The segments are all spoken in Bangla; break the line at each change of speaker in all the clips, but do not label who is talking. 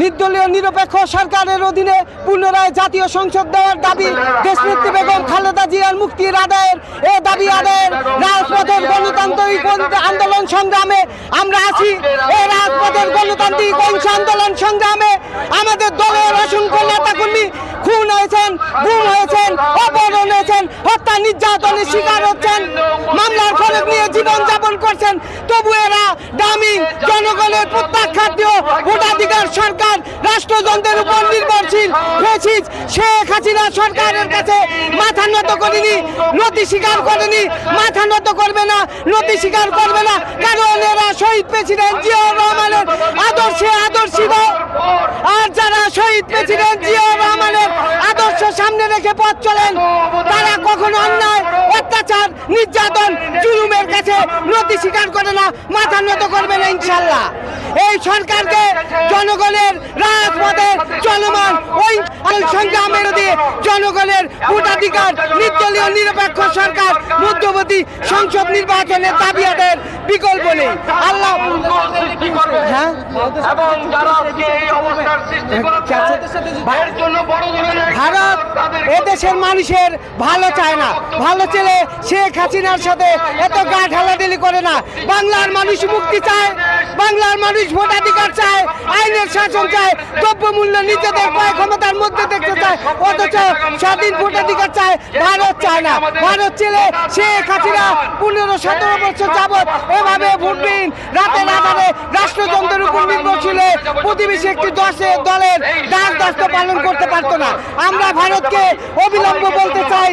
নির্দলীয় নিরপেক্ষ সরকারের অধীনে পুনরায় জাতীয় সংসদ দেওয়ার দাবি দেশনেত্রী বেগম খালেদা জিয়ার মুক্তির আদায়ের। এ দাবি আদায়ের রাজপথের গণতান্ত্রিক আন্দোলন সংগ্রামে আমরা আছি। এই রাজপথের গণতান্ত্রিক অহিংস আন্দোলন সংগ্রামে আমাদের দলের অসংখ্য নেতাকর্মী খুন হয়েছেন, গুম হয়েছেন, অপহরণ হয়েছেন, হত্যা নির্যাতনের শিকার হচ্ছেন, মামলার ফলক নিয়ে জীবন যাপন করছেন। তবু এরা জনগণের প্রত্যাখ্যাত ভোটাধিকার সরকার, রাষ্ট্রযন্ত্রের উপর নির্ভরশীল ফেসিস শেখ হাসিনা সরকারের কাছে মাথা নত করেনি, নথি স্বীকার করেনি, মাথা নত করবে না, নথি স্বীকার করবে না। কারণ এরা শহীদ প্রেসিডেন্ট জিয়াউর রহমানের আদর্শে আদর্শিত। আর যারা শহীদ প্রেসিডেন্ট জিয়াউর রহমানের আদর্শ সামনে রেখে পথ চলেন, তারা কখনো অন্যায় অত্যাচার, নির্যাতন জুলুমের কাছে নতি স্বীকার করে না, মাথা নত করবে না ইনশাল্লাহ। এই সরকারকে জনগণের রাজপথে চলমান সংগ্রামের দিয়ে জনগণের ভোটাধিকার নির্দলীয় নিরপেক্ষ সরকার মধ্যবর্তী সংসদ নির্বাচনের দাবি আদায়ের বিকল্প নেই। আল্লাহ হ্যাঁ?
ধরনের
ভারত এদেশের মানুষের ভালো চায় না। ভালো ছেলে শেখ হাসিনার সাথে এত গা ঢালাঢালি করে না। বাংলার মানুষ মুক্তি চায় বাংলার মানুষ ভোটাধিকার চায়, আইনের শাসন চায় দ্রব্যমূল্য নিজেদের ক্রয় ক্ষমতার মধ্যে দেখতে চায়, অথচ স্বাধীন ভোটাধিকার চায়, ভারত চায় না। ভারত ছেলে শেখ হাসিনা পনেরো, সতেরো বছর যাবৎ এভাবে ভোটবিহীন রাতে রাতে রাষ্ট্রযন্ত্রের উপর নির্ভরশীল প্রতিবেশী একটি দশের দলের দাস দাস্ত পালন করতে পারতো না। আমরা ভারতকে অবিলম্ব বলতে চাই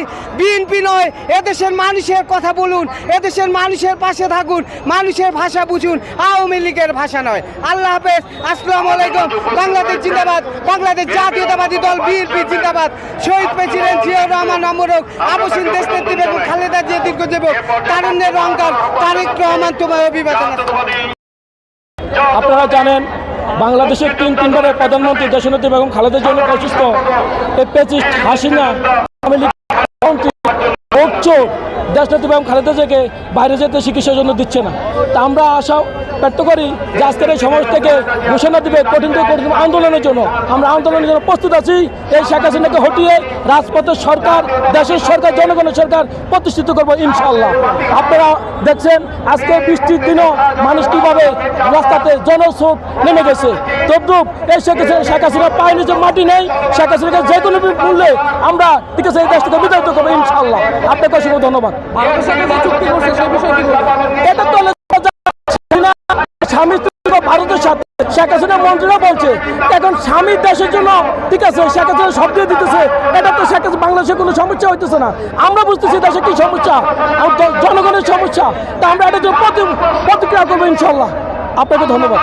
বিএনপি নয়, এদেশের মানুষের কথা বলুন, এদেশের মানুষের পাশে থাকুন, মানুষের ভাষা বুঝুন, আওয়ামী লীগের ভাষা নয়। আল্লাহ হাফেজ, আসসালামু আলাইকুম, বাংলাদেশ জিন্দাবাদ, বাংলাদেশ জাতীয়তাবাদী দল বিএনপি জিন্দাবাদ। শহীদ প্রেসিডেন্ট জিয়াউর রহমান অমরক আবসীন দেশ নেত্রী বেগম খালেদা জিয়া দীর্ঘজীবক তারুণ্যের রহঙ্কার তারেক রহমান তোমায় অভিবাদন
আপনারা জানেন, বাংলাদেশের তিন তিনবারের প্রধানমন্ত্রী দেশনেত্রী বেগম খালেদা জন্য অসুস্থ এই পেচিস্ট হাসিনা আওয়ামী also দেশনেত্রী বেগম খালেদা জিয়াকে বাইরে যেতে চিকিৎসার জন্য দিচ্ছে না। তা আমরা আশা ব্যক্ত করি যে আজকের এই সমাজ থেকে ঘোষণা দিবে কঠিন থেকে কঠিন আন্দোলনের জন্য। আমরা আন্দোলনের জন্য প্রস্তুত আছি। এই শেখ হাসিনাকে হটিয়ে রাজপথের সরকার, দেশের সরকার, জনগণের সরকার প্রতিষ্ঠিত করব ইনশাল্লাহ আপনারা দেখছেন, আজকে বৃষ্টির দিনও মানুষ কীভাবে রাস্তাতে জনস্রোত নেমে গেছে। তদ্রুপ এই শেখ হাসিনা শেখ হাসিনা পায়ে নিচে মাটি নেই। শেখ হাসিনাকে যে কোনো মূল্যে আমরা ঠিক আছে এই দেশ থেকে করব ইনশাল্লাহ আপনাকে অসংখ্য ধন্যবাদ। স্বামী ভারতের সাথে শেখ হাসিনা মন্ত্রীরা বলছে এখন স্বামী দেশের জন্য ঠিক আছে শেখ হাসিনা সব দিয়ে দিতেছে এটা তো শেখ বাংলাদেশে কোনো সমস্যা হইতেছে না। আমরা বুঝতেছি দেশে কি সমস্যা আর জনগণের সমস্যা তা আমরা প্রতি- প্রতিক্রিয়া করব ইনশাল্লাহ। আপনাকে ধন্যবাদ।